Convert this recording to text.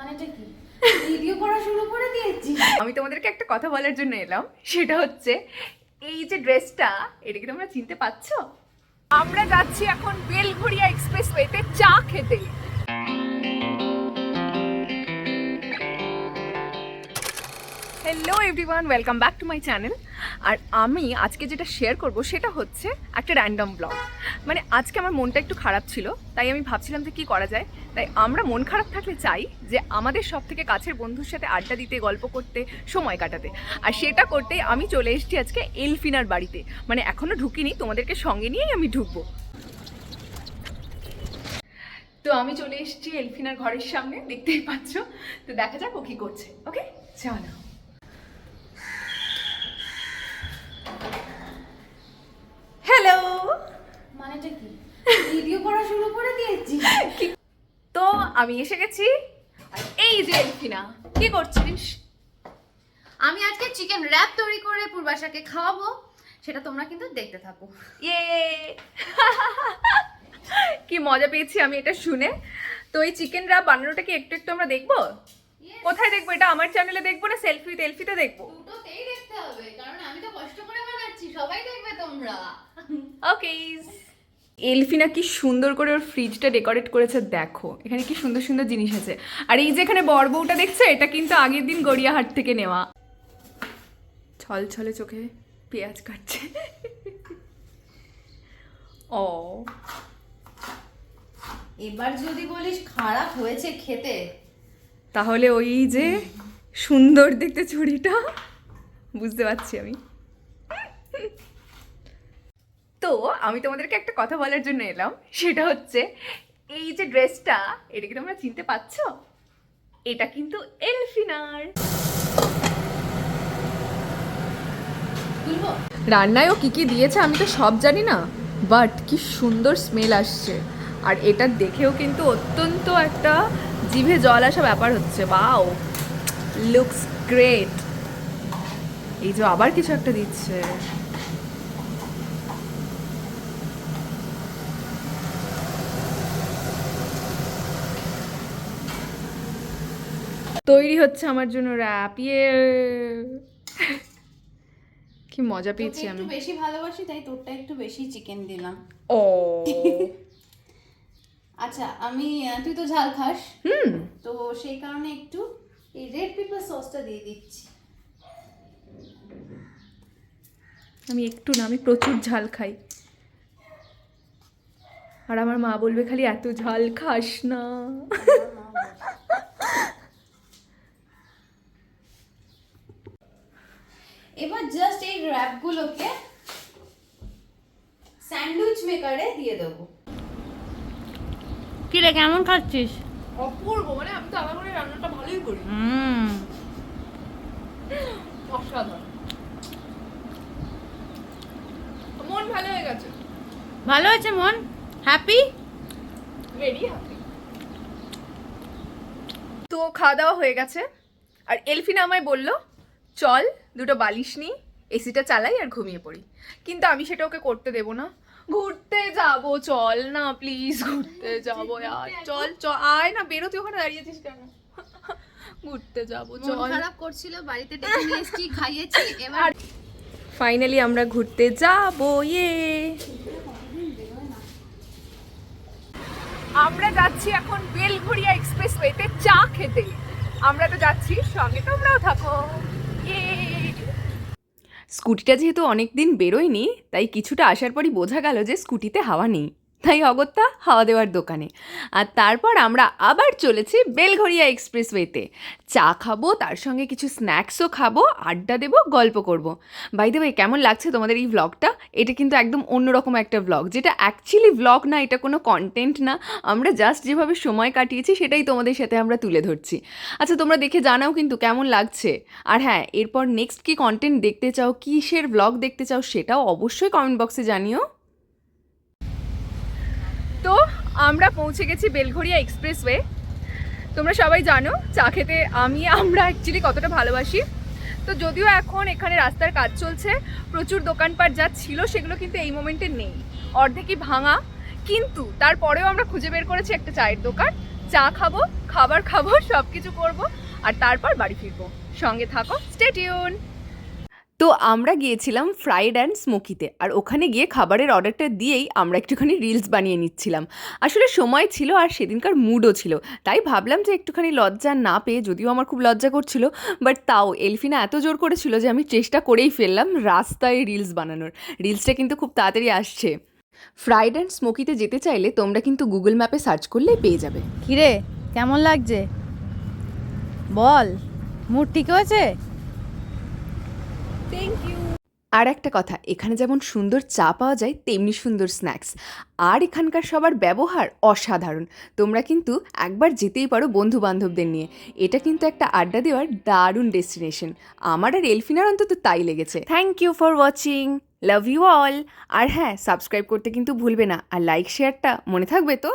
মানেটা কি? শুরু করে দিয়েছি। আমি তোমাদেরকে একটা কথা বলার জন্য এলাম, সেটা হচ্ছে এই যে ড্রেসটা এটা কি তোমরা চিনতে পারছ আমরা যাচ্ছি এখন Belgharia hello everyone welcome back to my channel আর আমি আজকে যেটা শেয়ার করব সেটা হচ্ছে একটা র্যান্ডম ব্লগ মানে আজকে আমার মনটা একটু খারাপ ছিল, তাই আমি ভাবছিলাম যে কী করা যায়। তাই আমরা মন খারাপ থাকলে চাই যে আমাদের সব থেকে কাছের বন্ধুর সাথে আড্ডা দিতে, গল্প করতে, সময় কাটাতে। আর সেটা করতে আমি চলে এসেছি আজকে এলফিনার বাড়িতে। মানে এখনও ঢুকিনি, তোমাদেরকে সঙ্গে নিয়েই আমি ঢুকবো। তো আমি চলে এসেছি এলফিনার ঘরের সামনে, দেখতেই পাচ্ছ। তো দেখা যাক ও কী করছে ওকে চলো হ্যালো মানেটা কি করা শুরু করে দিয়েছি। তো আমি এসে গেছি। আর এই যে এলফিনা কি করছিস? আমি আজকে চিকেন র্যাপ তৈরি করে পূর্বাশাকে খাওয়াবো সেটা তোমরা কিন্তু দেখতে থাকো। ইয়ে! কি মজা পেয়েছি আমি এটা শুনে। তো এই চিকেন র্যাপ বানানোটা কি একটু একটু আমরা দেখব? কোথায় দেখব এটা? আমার চ্যানেলে দেখব না সেলফি তেলফিতে দেখব? দুটোতেই দেখতে হবে কারণ আমি তো কষ্ট করে বানাচ্ছি সবাই দেখবে তোমরা। ওকে এলফিনা কি সুন্দর করে ওর ফ্রিজটা ডেকোরেট করেছে দেখো। এখানে কি সুন্দর সুন্দর জিনিস আছে। আর এই যে এখানে বড় বউটা দেখছ এটা কিন্তু আগের দিন গড়িয়াহাট থেকে নেওয়া। ছল ছলে চোখে পেঁয়াজ কাটছে। ও এবার যদি বলিস খারাপ হয়েছে খেতে। তাহলে ওই যে সুন্দর দেখতে ছুরিটা বুঝতে পারছি আমি। তো আমি তোমাদেরকে একটা কথা বলার জন্য এলাম। সেটা হচ্ছে, এই যে ড্রেসটা, এটা কি তোমরা চিনতে পারছ এটা কিন্তু এলফিনার রান্নায়ও কি কি দিয়েছে আমি তো সব জানি না বাট কি সুন্দর স্মেল আসছে। আর এটা দেখেও কিন্তু অত্যন্ত একটা জিভে জল আসা ব্যাপার হচ্ছে বাও লুকস গ্রেট এই যে আবার কিছু একটা দিচ্ছে। তৈরি হচ্ছে আমার জন্য র্যাপ ইয়ে কি মজা পেয়েছি আমি। একটু বেশি ভালোবাসি তাই তোরটা একটু বেশি চিকেন দিলাম। ও। আচ্ছা আমি তুই তো ঝাল খাস। হুম। তো সেই কারণে একটু এই রেড পেপার সসটা দিয়ে দিচ্ছি। আমি একটু না আমি প্রচুর ঝাল খাই। আর আমার মা বলবে খালি এত ঝাল খাস না। এবার জাস্ট এই র্যাপগুলোকে স্যান্ডউইচ মেকারে দিয়ে দেবো। কি রে কেমন খাচ্ছিস? অপূর্ব মানে আমি তো আমার মনে রান্নাটা ভালোই করি। হুম। অসাধারণ। মন ভালো হয়ে গেছে। ভালো হয়েছে মন? হ্যাপি ভেরি হ্যাপি তো খাওয়া দাওয়া হয়ে গেছে। আর এলফিনা আমায় বলল চল দুটো বালিশ নিই এসিটা চালাই আর ঘুমিয়ে পড়ি। কিন্তু আমি সেটা ওকে করতে দেবো না। ঘুরতে যাব চল না প্লিজ ঘুরতে যাব আর চল চল আয় না বেরোতে ওখানে দাঁড়িয়েছিস কেন? ঘুরতে যাব চল। খারাপ করছিল বাড়িতে ডেকে নিয়ে এসেছি খাইয়েছি এবার ফাইনালি আমরা ঘুরতে যাব ইয়ে। আমরা যাচ্ছি এখন বেলঘড়িয়া এক্সপ্রেস ওয়েতে চা খেতে। আমরা তো যাচ্ছি সঙ্গে তোমরাও থাকো। স্কুটিটা যেহেতু অনেক দিন বেরোয়নি, তাই কিছুটা আসার পরই বোঝা গেল যে স্কুটিতে হাওয়া নেই। তাই অগত্যা হাওয়া দেওয়ার দোকানে। আর তারপর আমরা আবার চলেছি বেলঘড়িয়া এক্সপ্রেসওয়েতে। চা খাব, তার সঙ্গে কিছু স্ন্যাক্সও খাব, আড্ডা দেবো, গল্প করব। বাই ওয়ে কেমন লাগছে তোমাদের এই ভ্লগটা এটা কিন্তু একদম অন্যরকম একটা ভ্লগ যেটা অ্যাকচুয়ালি ভ্লগ না, এটা কোনো কন্টেন্ট না। আমরা জাস্ট যেভাবে সময় কাটিয়েছি, সেটাই তোমাদের সাথে আমরা তুলে ধরছি। আচ্ছা তোমরা দেখে জানাও কিন্তু কেমন লাগছে। আর হ্যাঁ এরপর নেক্সট কি কন্টেন্ট দেখতে চাও, কিসের ভ্লগ দেখতে চাও, সেটাও অবশ্যই কমেন্ট বক্সে জানিও। তো আমরা পৌঁছে গেছি বেলঘড়িয়া এক্সপ্রেসওয়ে। তোমরা সবাই জানো, চা খেতে আমি, আমরা অ্যাকচুয়ালি কতটা ভালোবাসি। তো যদিও এখন এখানে রাস্তার কাজ চলছে, প্রচুর দোকানপাট যা ছিল সেগুলো কিন্তু এই মোমেন্টে নেই। অর্ধেকই ভাঙা, কিন্তু তারপরেও আমরা খুঁজে বের করেছি একটা চায়ের দোকান। চা খাব, খাবার খাব সব কিছু করব, আর তারপর বাড়ি ফিরবো। সঙ্গে থাকো স্টেটিউন তো আমরা গিয়েছিলাম ফ্রাইড অ্যান্ড স্মোকিতে আর ওখানে গিয়ে খাবারের অর্ডারটা দিয়েই আমরা একটুখানি রিলস বানিয়ে নিচ্ছিলাম। আসলে সময় ছিল আর সেদিনকার মুডও ছিল। তাই ভাবলাম যে একটুখানি লজ্জা না পেয়ে যদিও আমার খুব লজ্জা করছিল বাট তাও এলফিনা এত জোর করেছিল যে আমি চেষ্টা করেই ফেললাম রাস্তায় রিলস বানানোর। রিলসটা কিন্তু খুব তাড়াতাড়ি আসছে। ফ্রাইড অ্যান্ড স্মোকিতে যেতে চাইলে তোমরা কিন্তু গুগল ম্যাপে সার্চ করলেই পেয়ে যাবে। কিরে, কেমন লাগছে? বল মুড ঠিক হয়েছে? আর একটা কথা এখানে যেমন সুন্দর চা পাওয়া যায় তেমনি সুন্দর স্ন্যাক্স আর এখানকার সবার ব্যবহার অসাধারণ। তোমরা কিন্তু একবার যেতেই পারো বন্ধু বান্ধবদের নিয়ে। এটা কিন্তু একটা আড্ডা দেওয়ার দারুণ ডেস্টিনেশন আমার আর এলফিনার অন্তত তাই লেগেছে। Thank you for watching love you all আর হ্যাঁ সাবস্ক্রাইব করতে কিন্তু ভুলবে না। আর লাইক শেয়ারটা মনে থাকবে তো?